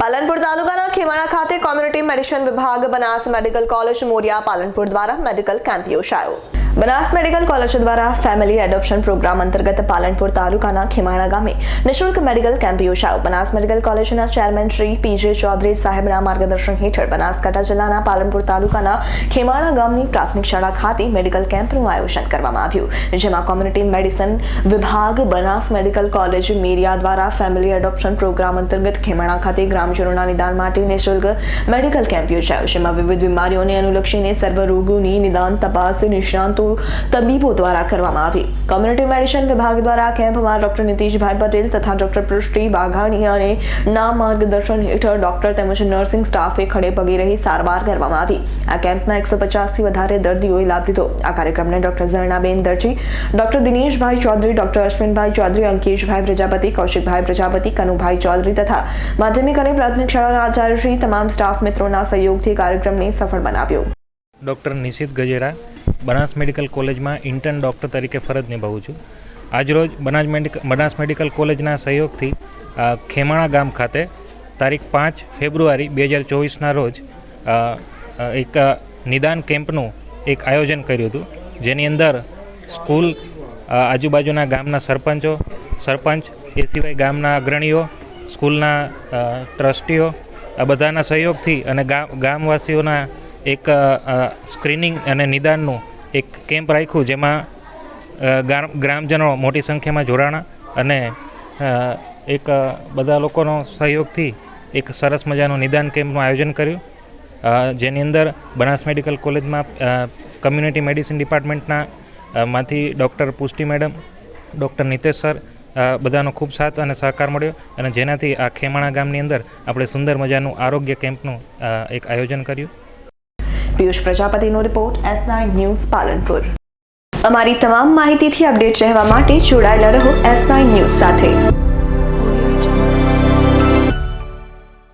પાલનપુર તાલુકાના ખેમાણા ખાતે community medicine વિભાગ બનાસ મેડિકલ કોલેજ મોરિયા પાલનપુર દ્વારા મેડિકલ કેમ્પ યોજાયો. બનાસ મેડિકલ કોલેજ દ્વારા ફેમિલી એડોપ્શન પ્રોગ્રામ અંતર્ગત પાલનપુર તાલુકાના ખેમાણા ગામે નિઃશુલ્ક મેડિકલ કેમ્પ યોજાયો. બનાસ મેડિકલ કોલેજના chairman Shri P J Chaudhary સાહેબના માર્ગદર્શન હેઠળ બનાસકાંઠા જિલ્લાના પાલનપુર તાલુકાના ખેમાણા ગામની પ્રાથમિક શાળા ખાતે મેડિકલ કેમ્પનું આયોજન કરવામાં આવ્યું, જેમાં કોમ્યુનિટી મેડિસિન વિભાગ, બનાસ મેડિકલ કોલેજ મેરિયા દ્વારા ફેમિલી એડોપ્શન પ્રોગ્રામ અંતર્ગત ખેમાણા ખાતે ગ્રામજનોના નિદાન માટે નિઃશુલ્ક મેડિકલ કેમ્પ યોજાયો, જેમાં વિવિધ બીમારીઓને અનુલક્ષીને સર્વ રોગોની નિદાન, તપાસ, નિષ્ણાંતો તબીબો દ્વારા કરવામાં આવી. કોમ્યુનિટી મેડિસિન વિભાગ દ્વારા કેમ્પમાં ડોક્ટર નીતિશભાઈ પટેલ તથા ડોક્ટર પૃષ્ટિ વાઘાણી અને ના માર્ગદર્શન હેઠળ ડોક્ટર તેમજ નર્સિંગ સ્ટાફે ખડે પગે રહી સારવાર કરવામાં આવી. આ કેમ્પમાં એકસો પચાસથી વધારે દર્દીઓએ લાભ લીધો. આ કાર્યક્રમને doctor ઝરણાબેન Darji, doctor Dineshbhai Chaudhary, doctor અશ્વિનભાઈ ચૌધરી, અંકેશભાઈ પ્રજાપતિ, કૌશિકભાઈ પ્રજાપતિ, કનુભાઈ ચૌધરી તથા માધ્યમિક અને પ્રાથમિક શાળાના આચાર્યશ્રી, તમામ સ્ટાફ મિત્રોના સહયોગથી કાર્યક્રમને સફળ બનાવ્યો. ડોક્ટર નિશિત ગજેરા બનાસ મેડિકલ કોલેજમાં ઇન્ટર્ન ડૉક્ટર તરીકે ફરજ નિભાવું છું. આજરોજ બનાસ મેડિકલ બનાસ મેડિકલ કોલેજના સહયોગથી ખેમાણા ગામ ખાતે તારીખ પાંચ ફેબ્રુઆરી બે હજાર ચોવીસના રોજ એક નિદાન કેમ્પનું એક આયોજન કર્યું હતું. જેની અંદર સ્કૂલ આજુબાજુના ગામના સરપંચો, સરપંચ, એ સિવાય ગામના અગ્રણીઓ, સ્કૂલના ટ્રસ્ટીઓ, આ બધાના સહયોગથી અને ગામ ગામવાસીઓના એક સ્ક્રીનિંગ અને નિદાનનું એક કેમ્પ રાખ્યું જેમાં ગ્રામજનો મોટી સંખ્યામાં જોડાણા અને એક બધા લોકોનો સહયોગથી એક સરસ મજાનું નિદાન કેમ્પનું આયોજન કર્યું. જેની અંદર બનાસ મેડિકલ કોલેજમાં કમ્યુનિટી મેડિસિન ડિપાર્ટમેન્ટના માંથી ડૉક્ટર પુષ્ટિ મેડમ, ડૉક્ટર નિતેશ સર બધાનો ખૂબ સાથ અને સહકાર મળ્યો અને જેનાથી આ ખેમાણા ગામની અંદર આપણે સુંદર મજાનું આરોગ્ય કેમ્પનું એક આયોજન કર્યું. Piyush પ્રજાપતિનો report S nine news Palanpur. અમારી તમામ માહિતીથી અપડેટ રહેવા માટે જોડાયેલા રહો એસ નાઇન ન્યૂઝ સાથે.